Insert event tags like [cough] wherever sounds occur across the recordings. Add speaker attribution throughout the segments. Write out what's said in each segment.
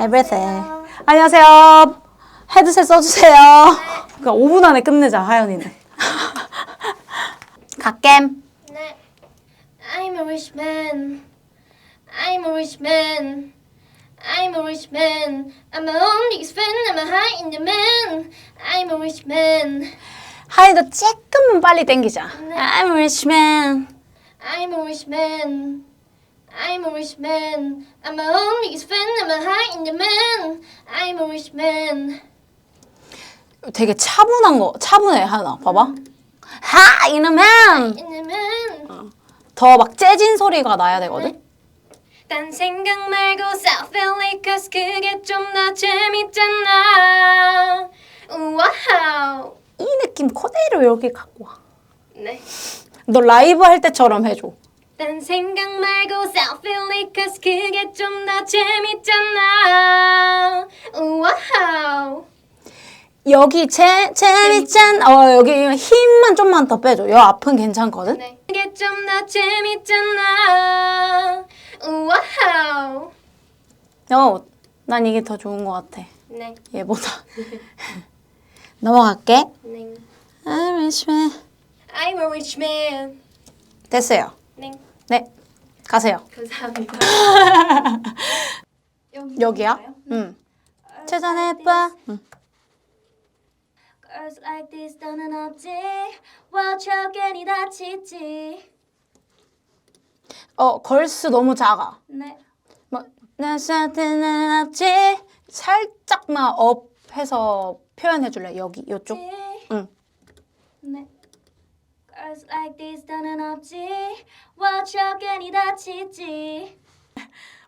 Speaker 1: everything. 안녕하세요. 헤드셋 써주세요. 그러니까 5분 안에 끝내자, 하연이는. 갓겜.
Speaker 2: 네. I'm a rich man. I'm a rich man. I'm a rich man. I'm own biggest fan. I'm a high in the man. I'm a rich man.
Speaker 1: 하연이도 조금만 빨리 땡기자. I'm a rich man.
Speaker 2: I'm a rich man. I'm a rich man. I'm my own biggest fan. I'm a high in the man. I'm a rich man.
Speaker 1: 되게 차분한 거, 차분해, 하연아. 봐봐. 하! 이놈은!
Speaker 2: In the man.
Speaker 1: 더 막 재진 소리가 나야 되거든?
Speaker 2: 딴 생각 말고 South Valley Cause 그게 좀 더 재밌잖아. 와우.
Speaker 1: 이 느낌 그대로 여기 갖고 와.
Speaker 2: 네.
Speaker 1: 너 라이브 할 때처럼 해줘.
Speaker 2: 딴 생각 말고 Valley Cause 그게 좀 더 재밌잖아. 와우.
Speaker 1: 여기 재, 재밌잖, 어, 여기 힘만 좀만 더 빼줘. 여 앞은 괜찮거든?
Speaker 2: 네. 그게 좀 더 재밌잖아. 와우.
Speaker 1: 어, 난 이게 더 좋은 것 같아.
Speaker 2: 네.
Speaker 1: 얘보다. [laughs] 넘어갈게.
Speaker 2: 네.
Speaker 1: I'm rich man.
Speaker 2: I'm a rich man.
Speaker 1: 됐어요.
Speaker 2: 네.
Speaker 1: 네, 가세요.
Speaker 2: 감사합니다. [laughs]
Speaker 1: 여기야? 응. 찾아내봐. 응.
Speaker 2: Girls like this 너는 없지 watch 괜히 다치지
Speaker 1: 어, 걸스 너무 작아.
Speaker 2: 네
Speaker 1: 뭐, 나 사태는 없지. 살짝만 업 해서 표현해 줄래? 여기, 요쪽. 응.
Speaker 2: 네 Girls like this 너는 없지 watch 괜히 다치지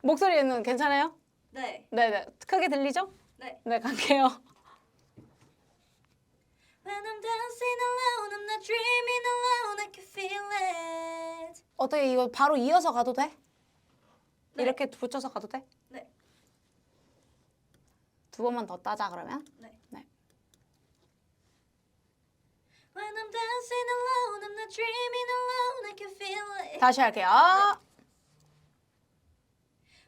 Speaker 1: 목소리는 괜찮아요?
Speaker 2: 네
Speaker 1: 네네. 크게 들리죠?
Speaker 2: 네.
Speaker 1: 네, 갈게요.
Speaker 2: When I'm dancing alone I'm not dreaming alone I can feel it
Speaker 1: 어떻게 이거 바로 이어서 가도 돼?
Speaker 2: 네.
Speaker 1: 이렇게 붙여서 가도 돼?
Speaker 2: 네.
Speaker 1: 두 번만 더 따자 그러면.
Speaker 2: 네.
Speaker 1: 네.
Speaker 2: When I'm dancing alone I'm not dreaming alone I can feel it
Speaker 1: 다시 할게요.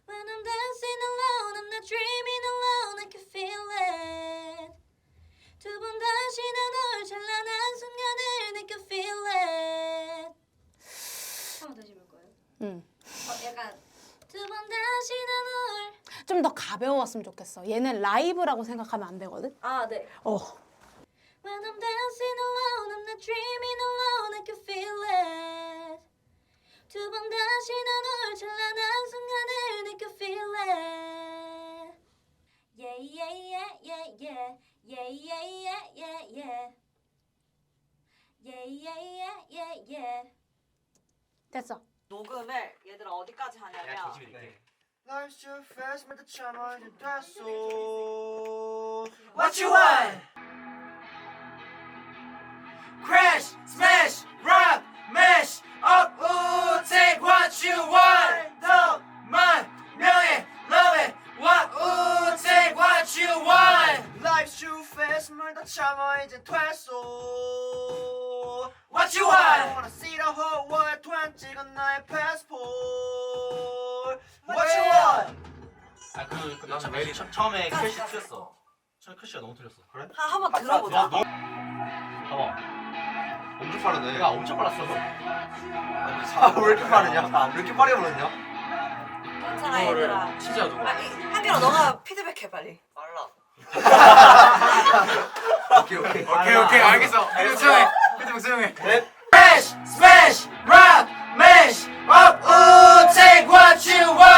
Speaker 2: When I'm dancing alone, I'm not dreaming alone. I can feel it. 두 번 다시 난널 찬란한 순간을 느껴 feel it. 한번 다시 해볼까요?
Speaker 1: 응.
Speaker 2: 어, 약간 두 번 다시 난널
Speaker 1: 좀 더 가벼웠으면 좋겠어. 얘는 라이브라고 생각하면 안 되거든.
Speaker 2: 아, 네.
Speaker 1: 어.
Speaker 2: Yeah. Yeah, yeah, yeah, yeah, yeah. Yeah, yeah, yeah, yeah, yeah.
Speaker 1: 됐어.
Speaker 3: 녹음을 얘들아 어디까지 하냐면
Speaker 4: Life's too fast, but the charm 이제 됐어.
Speaker 3: What you want?
Speaker 4: Crash, smash, fast, 물다 참아 이제 됐어. What you want? I wanna see the whole world, twin 찍은 나의 passport. What you want?
Speaker 5: 아, 그, 그, 난 메리 처, 처음에 캐시 틀렸어. 처음에 캐시가 너무 틀렸어. 그래?
Speaker 3: 하, 한번 들어보자
Speaker 5: 너, 너, 봐봐. 엄청 빠르네. 야, 엄청 빨랐어. 아, 왜 이렇게 빠르냐? 왜 이렇게 빠르게 불렀냐?
Speaker 3: 괜찮아 얘들아
Speaker 5: 진짜 누가?
Speaker 3: 아, 이- 한결아 너가 피드백해 빨리 빨라
Speaker 5: 오케이, 오케이.
Speaker 4: 오케이 오케이 알겠어. 피드백 수정해. 피드백 수정해. Smash, smash, rock, mash, up, ooh, take what you want.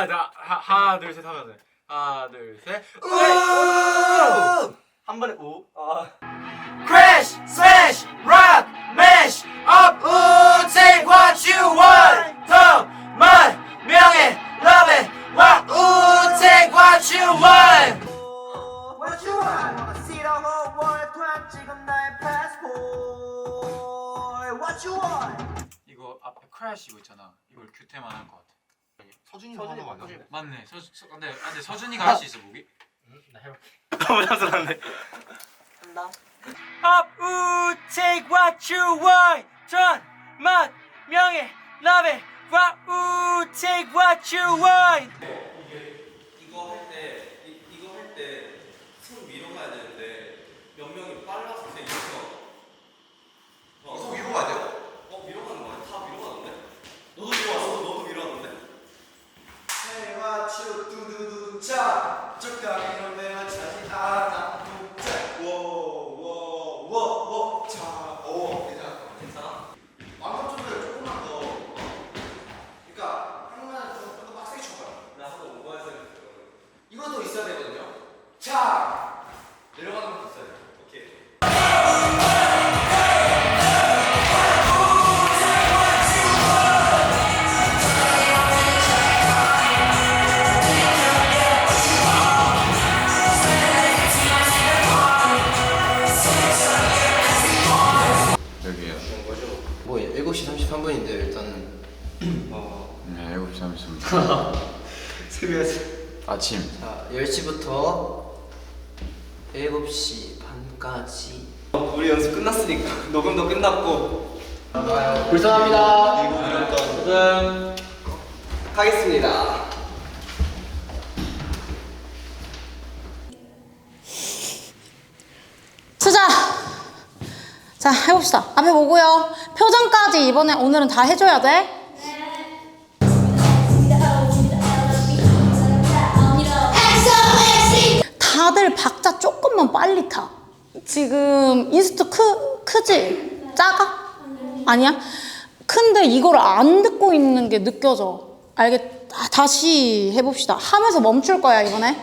Speaker 6: 아, 나 하, 하나 둘 셋 하면 돼. 하나 둘 셋. 우!
Speaker 5: 한 번에 우. 아.
Speaker 4: Crash, smash, rock, mash, up. 우, take what you want. 더, 말, 명예, love it. 와, 우, take what you want. What you want?
Speaker 7: See the whole world climb 지금 나의 passport. What you want?
Speaker 4: 이거 앞에 크래쉬 이거 있잖아. 이걸 규태만 할 것 같아.
Speaker 5: 서준이가 하는 거 아니야?
Speaker 4: 맞네. 서, 서 근데 아, 근데 서준이가 할 수 있어 목이?
Speaker 8: 너무 자살한데
Speaker 3: 간다.
Speaker 8: Up, ooh, take what you want. 전, 맛, 명예, love it. What, ooh, take what you want.
Speaker 9: 이거 할 때, 이, 이거 할 때 손 위로 가야 되는데 몇 명이 빨라서 그냥 이렇게 어,
Speaker 5: 속 위로 가야 돼요?
Speaker 9: 어 위로 가는 거야? 다 위로 가는데? 너도 위로 왔어? 너도 위로 왔는데?
Speaker 5: 해와추 두두두차. 적당히 차
Speaker 10: 네, 7시 30분. 아침.
Speaker 11: 자 10시부터 7시 반까지
Speaker 9: 우리 연습 끝났으니까 [laughs] 녹음도 끝났고
Speaker 11: 불쌍합니다 고생 하겠습니다
Speaker 1: 쓰자. 자, 해봅시다. 앞에 보고요. 표정까지 이번에 오늘은 다 해줘야 돼. 조금만 빨리 타. 지금 인스트 크, 크지? 작아? 아니야? 근데 이걸 안 듣고 있는 게 느껴져. 알겠, 아, 다시 해봅시다. 하면서 멈출 거야, 이번에.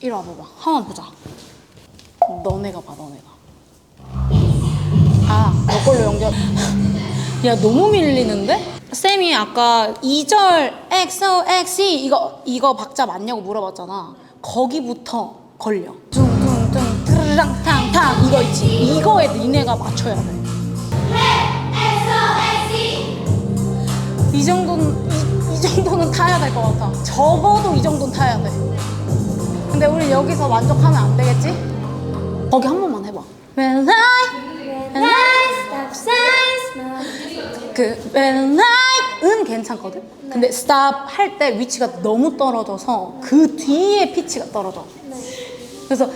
Speaker 1: 이리 와봐봐. 한번 보자. 너네가 봐, 너네가. 아, 너 걸로 연결. 야, 너무 밀리는데? 쌤이 아까 2절 XOXE 이거, 이거 박자 맞냐고 물어봤잖아. 거기부터 걸려. 둥둥둥, 트르랑 탕탕 이거 있지. 이거에 니네가 맞춰야 돼. 이 정도는, 이, 이 정도는 타야 될 것 같아. 적어도 이 정도는 타야 돼. 근데 우리 여기서 만족하면 안 되겠지? 거기 한 번만 해봐. When I, when I stop signs, 그 When I은 괜찮거든. 근데 stop 할 때 위치가 너무 떨어져서 그 뒤에 피치가 떨어져. 그래서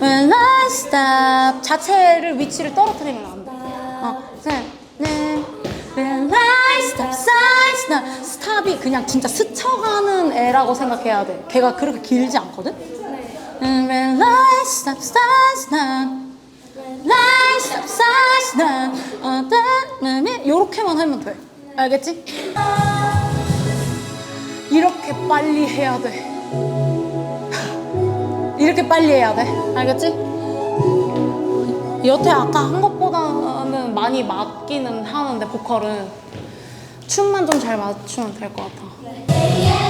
Speaker 1: When I stop 자체를 위치를 떨어뜨리면 안 돼. 어, 네, 네. When I stop signs, 나 스탑이 그냥 진짜 스쳐가는 애라고 생각해야 돼. 걔가 그렇게 길지 않거든. When I stop stop signs, 난 어떤 맘이 요렇게만 하면 돼. 알겠지? 이렇게 빨리 해야 돼. 이렇게 빨리 해야 돼. 알겠지? 여태 아까 한 것보다는 많이 맞기는 하는데 보컬은 춤만 좀 잘 맞추면 될 것 같아.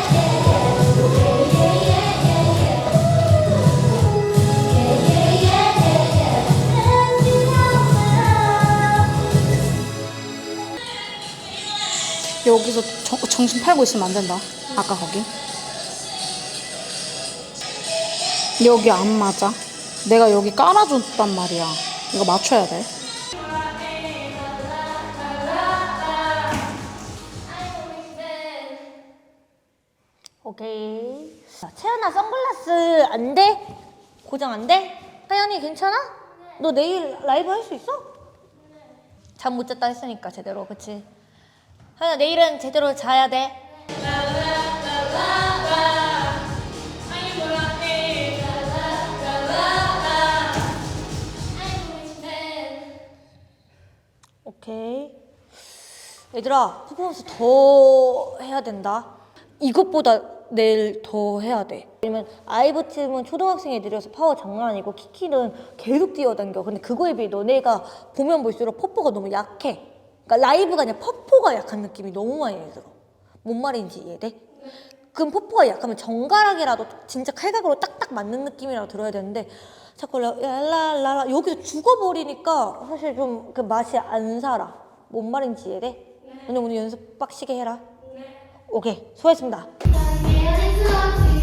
Speaker 1: 여기서 정, 정신 팔고 있으면 안 된다. 아까 거기. 여기 안 맞아. 내가 여기 깔아줬단 말이야. 이거 맞춰야 돼.
Speaker 12: 오케이. 자, 채연아 선글라스 안 돼? 고정 안 돼? 하연이 괜찮아? 너 내일 라이브 할 수 있어? 잠 못 잤다 했으니까 제대로 그치? 하연아 내일은 제대로 자야 돼. 오케이. 얘들아, 퍼포먼스 더 해야 된다. 이것보다 내일 더 해야 돼. 왜냐면 아이브 팀은 초등학생 애들이어서 파워 장난 아니고 키키는 계속 뛰어당겨. 근데 그거에 비해 너네가 보면 볼수록 퍼포가 너무 약해. 그러니까 라이브가 아니라 퍼포가 약한 느낌이 너무 많이 들어. 뭔 말인지 이해돼? 그럼 퍼포가 약하면 정갈하게라도 진짜 칼각으로 딱딱 맞는 느낌이라고 들어야 되는데
Speaker 2: 자꾸 랄랄라 여기서 죽어버리니까 사실 좀 그 맛이 안 살아. 뭔 말인지 이해돼? 오늘 오늘 연습 빡시게 해라. 네. 오케이 수고했습니다. 네, 네,